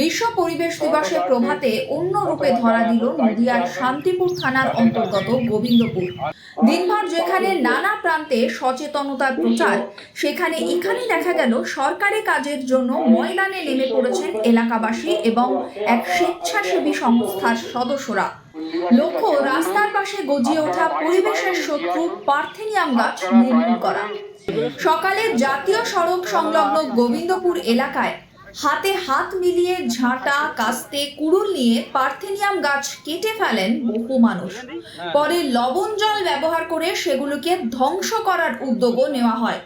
বিশ্ব পরিবেশ দিবসের প্রভাতে অন্য রূপে ধরা দিল নদিয়ার শান্তিপুর থানার অন্তর্গত গোবিন্দপুর। দিনভর যেখানে নানা প্রান্তে সচেতনতার প্রচার সেখানে এখানে দেখা গেল সরকারি কাজের জন্য ময়দানে নেমে পড়েছেন এলাকাবাসী এবং এক স্বেচ্ছাসেবী সংস্থার সদস্যরা। লক্ষ্য রাস্তার পাশে গজিয়ে ওঠা পরিবেশের শত্রু পার্থেনিয়াম গাছ নির্মূল করা। সকালে জাতীয় সড়ক সংলগ্ন গোবিন্দপুর এলাকায় হাতে হাত মিলিয়ে ঝাঁটা, কাস্তে, কুড়ুল নিয়ে পার্থেনিয়াম গাছ কেটে ফেলেন বহু মানুষ। পরে লবণ জল ব্যবহার করে সেগুলোকে ধ্বংস করার উদ্যোগও নেওয়া হয়।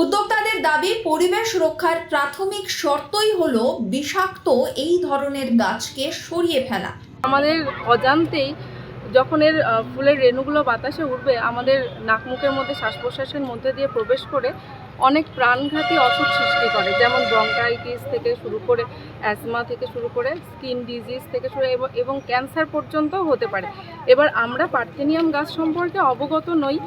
উদ্যোক্তাদের দাবি, পরিবেশ রক্ষার প্রাথমিক শর্তই হলো বিষাক্ত এই ধরনের গাছকে সরিয়ে ফেলা। আমাদের অজান্তেই যখন এর ফুলের রেণুগুলো বাতাসে উঠবে আমাদের নাক মুখের মধ্যে শ্বাস প্রশ্বাসের মধ্যে দিয়ে প্রবেশ করে অনেক প্রাণঘাতী অসুখ সৃষ্টি করে, যেমন ব্রঙ্কাইটিস থেকে শুরু করে অ্যাজমা থেকে শুরু করে স্কিন ডিজিজ থেকে শুরু এবং- ক্যান্সার পর্যন্ত হতে পারে। এবার আমরা পার্থেনিয়াম গাছ সম্পর্কে অবগত নই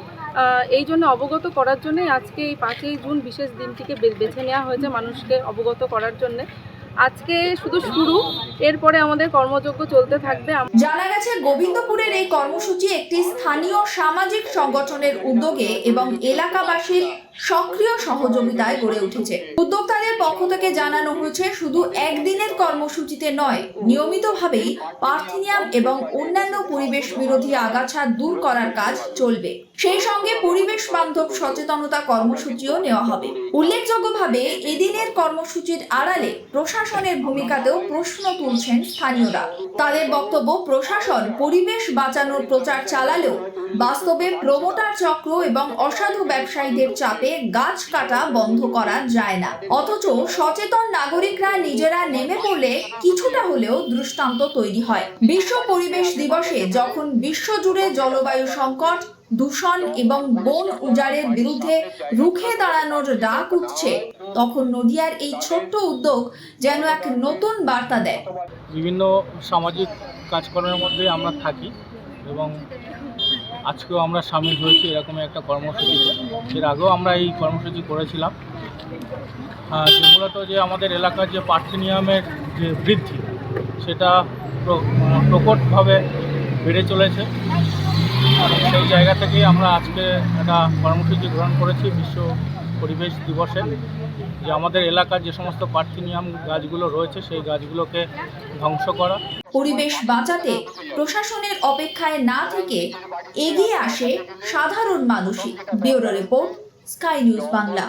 এই জন্য অবগত করার জন্যই আজকে এই পাঁচই জুন বিশেষ দিনটিকে বেছে নেওয়া হয়েছে মানুষকে অবগত করার জন্যে। আজকে শুধু শুরু, এরপরে আমাদের কর্মযজ্ঞ চলতে থাকবে। জানা গেছে, গোবিন্দপুরের এই কর্মসূচি একটি স্থানীয় সামাজিক সংগঠনের উদ্যোগে এবং এলাকাবাসীর সক্রিয় সহযোগিতায় গড়ে উঠেছে। উদ্যোক্তাদের পক্ষ থেকে জানানো হয়েছে, শুধু একদিনের কর্মসূচিতে নয়, নিয়মিতভাবেই পার্থেনিয়াম এবং অন্যান্য পরিবেশ বিরোধী আগাছা দূর করার কাজ চলবে। সেই সঙ্গে পরিবেশ বান্ধব সচেতনতা কর্মসূচিও নেওয়া হবে। উল্লেখযোগ্যভাবে, এদিনের কর্মসূচির আড়ালে প্রশাসনের ভূমিকাতেও প্রশ্ন তুলছেন স্থানীয়রা। তাদের বক্তব্য, প্রশাসন পরিবেশ বাঁচানোর প্রচার চালালেও বাস্তবে প্রমোটার চক্র এবং অসাধু ব্যবসায়ীদের চাপে গাছ কাটা বন্ধ করা যায় না। অথচ সচেতন নাগরিকরা নিজেরা নেমে পড়লে কিছুটা হলেও দৃষ্টান্ত তৈরি হয়। বিশ্ব পরিবেশ দিবসে যখন বিশ্বজুড়ে জলবায়ু সংকট দূষণ এবং বন উজাড়ের বিরুদ্ধে রুখে দাঁড়ানোর ডাক উঠছে। তখন নদিয়ার এই ছোট্ট উদ্যোগ যেন এক নতুন বার্তা দেয়। বিভিন্ন সামাজিক কাজকর্মের মধ্যে আমরা থাকি এবং আজকেও আমরা সামিল হয়েছি এরকম একটা কর্মসূচি এর আগেও আমরা এই কর্মসূচি করেছিলাম। মূলত যে আমাদের এলাকার যে পার্থেনিয়ামের যে বৃদ্ধি, সেটা প্রকটভাবে বেড়ে চলেছে। সেই জায়গা থেকেই আমরা আজকে একটা কর্মসূচি গ্রহণ করেছি বিশ্ব পরিবেশ দিবসে। যে আমাদের এলাকার যে সমস্ত পার্থেনিয়াম গাছগুলো রয়েছে, সেই গাছগুলোকে ধ্বংস করা। পরিবেশ বাঁচাতে প্রশাসনের অপেক্ষায় না থেকে এগিয়ে আসে সাধারণ মানুষই। Bureau report, sky news Bangla.